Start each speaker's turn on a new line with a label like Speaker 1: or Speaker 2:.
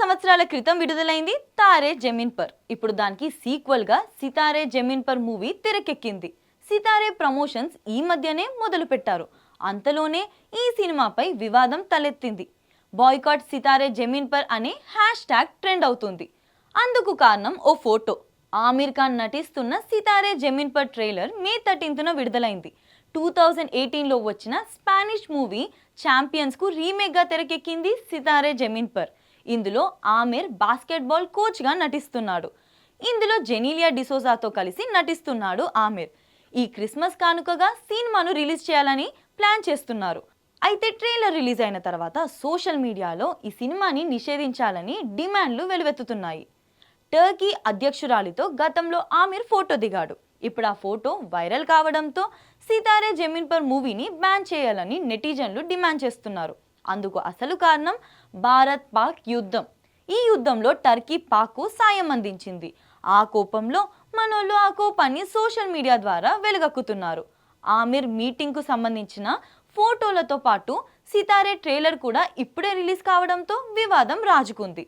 Speaker 1: సంవత్సరాల క్రితం విడుదలైంది తారే జమీన్ పర్. ఇప్పుడు దానికి సీక్వెల్గా సితారే జమీన్ పర్ మూవీ తెరకెక్కింది. సితారే ప్రమోషన్స్ ఈ మధ్యనే మొదలు పెట్టారు. అంతలోనే ఈ సినిమాపై వివాదం తలెత్తింది. బాయ్కాట్ సితారే జమీన్ పర్ అనే హ్యాష్ ట్యాగ్ ట్రెండ్ అవుతుంది. అందుకు కారణం ఓ ఫోటో. ఆమీర్ ఖాన్ నటిస్తున్న సితారే జమీన్ పర్ ట్రైలర్ మే థర్టీన్త్న విడుదలైంది. టూ థౌజండ్ ఎయిటీన్లో వచ్చిన స్పానిష్ మూవీ ఛాంపియన్స్కు రీమేక్గా తెరకెక్కింది సితారే జమీన్ పర్. ఇందులో ఆమిర్ బాస్కెట్బాల్ కోచ్గా నటిస్తున్నాడు. ఇందులో జెనీలియా డిసోజాతో కలిసి నటిస్తున్నాడు ఆమిర్. ఈ క్రిస్మస్ కానుకగా సినిమాను రిలీజ్ చేయాలని ప్లాన్ చేస్తున్నారు. అయితే ట్రైలర్ రిలీజ్ అయిన తర్వాత సోషల్ మీడియాలో ఈ సినిమాని నిషేధించాలని డిమాండ్లు వెలువెత్తుతున్నాయి. టర్కీ అధ్యక్షురాలితో గతంలో ఆమిర్ ఫోటో దిగాడు. ఇప్పుడు ఆ ఫోటో వైరల్ కావడంతో సీతారే జమీన్ పర్ మూవీని బ్యాన్ చేయాలని నెటిజన్లు డిమాండ్ చేస్తున్నారు. అందుకు అసలు కారణం భారత్ పాక్ యుద్ధం. ఈ యుద్ధంలో టర్కీ పాక్కు సాయం అందించింది. ఆ కోపంలో మనోళ్ళు ఆ కోపాన్ని సోషల్ మీడియా ద్వారా వెలుగక్కుతున్నారు. ఆమిర్ మీటింగ్కు సంబంధించిన ఫోటోలతో పాటు సితారే ట్రైలర్ కూడా ఇప్పుడే రిలీజ్ కావడంతో వివాదం రాజుకుంది.